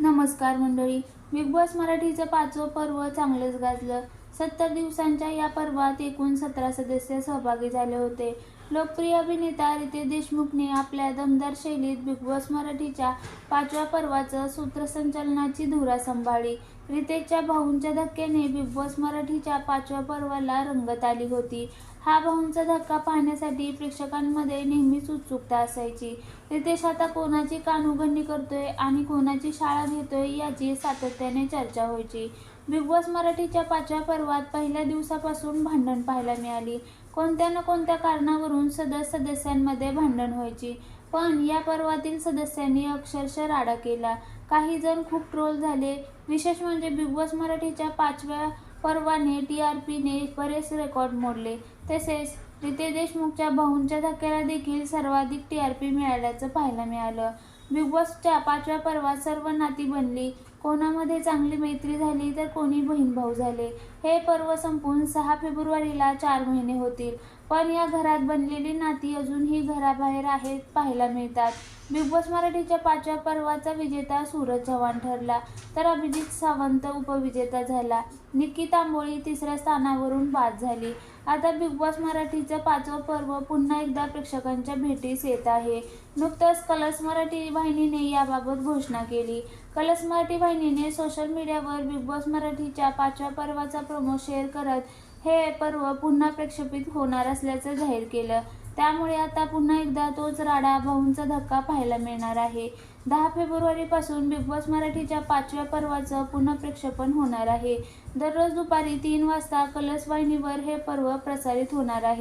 नमस्कार मंडळी. Big boss मराठीचं पाचवं पर्व चांगलंच गाजलं. सत्तर दिवसांच्या या पर्वात एकूण सतरा सदस्य सहभागी झाले होते. लोकप्रिय अभिनेता रितेश देशमुखने आपल्या दमदार शैलीत बिग बॉस मराठीच्या पाचव्या पर्वाचं सूत्रसंचालनाची धुरा सांभाळली रितेशच्या भाऊंच्या धक्क्याने बिग बॉस मराठीच्या पाचव्या पर्वाला रंगत आली होती. हा भाऊंचा धक्का पाहण्यासाठी प्रेक्षकांमध्ये नेहमीच उत्सुकता असायची. रितेश आता कोणाची कानउघडणी करतोय आणि कोणाची शाळा घेतोय याची सातत्याने चर्चा व्हायची. बिग बॉस मराठीच्या पाचव्या पर्वात पहिल्या दिवसापासून भांडण पाहायला मिळाली. कोणत्या ना कोणत्या कारणावरून सदस्य सदस्यांमध्ये भांडण व्हायची. पण या पर्वातील सदस्यांनी अक्षरशः राडा केला. काही जण खूप ट्रोल झाले. विशेष म्हणजे बिग बॉस मराठीच्या पाचव्या पर्वाने टी आर पीने बरेच रेकॉर्ड मोडले. तसेच रितेश देशमुखच्या भाऊंच्या धक्क्याला देखील सर्वाधिक टी आर पी मिळाल्याचं पाहायला मिळालं. बिग बॉसच्या पाचव्या पर्वात सर्व नाती बनली. कोणामध्ये चांगली मैत्री झाली तर कोणी बहीण भाऊ झाले. हे पर्व संपून सहा फेब्रुवारीला चार महिने होतील. पण या घरात बनलेली नाती अजूनही घराबाहेर आहेत पाहायला मिळतात. बिग बॉस मराठीच्या पाचव्या पर्वाचा विजेता सूरज चव्हाण ठरला. तर अभिजित सावंत उपविजेता झाला. निक्की तांबोळी तिसऱ्या स्थानावरून बाद झाली. आता बिग बॉस मराठीचं पाचवं पर्व पुन्हा एकदा प्रेक्षकांच्या भेटीस येत आहे. नुकतंच कलर्स मराठी वाहिनीने याबाबत घोषणा केली. कलर्स मराठी वाहिनीने सोशल मीडियावर बिग बॉस मराठीच्या पाचव्या पर्वाचा प्रोमो शेअर करत हे पर्व पुन्हा प्रक्षेपित होणार असल्याचं जाहीर केलं. त्यामुळे आता पुन्हा एकदा तोच राडा भाऊंचा धक्का पाहायला मिळणार आहे. दहा फेब्रुवारीपासून बिग बॉस मराठीच्या पाचव्या पर्वाचं पुन्हा प्रक्षेपण होणार आहे. दररोज दुपारी तीन वाजता कलर्स वाहिनीवर हे पर्व प्रसारित होणार आहे.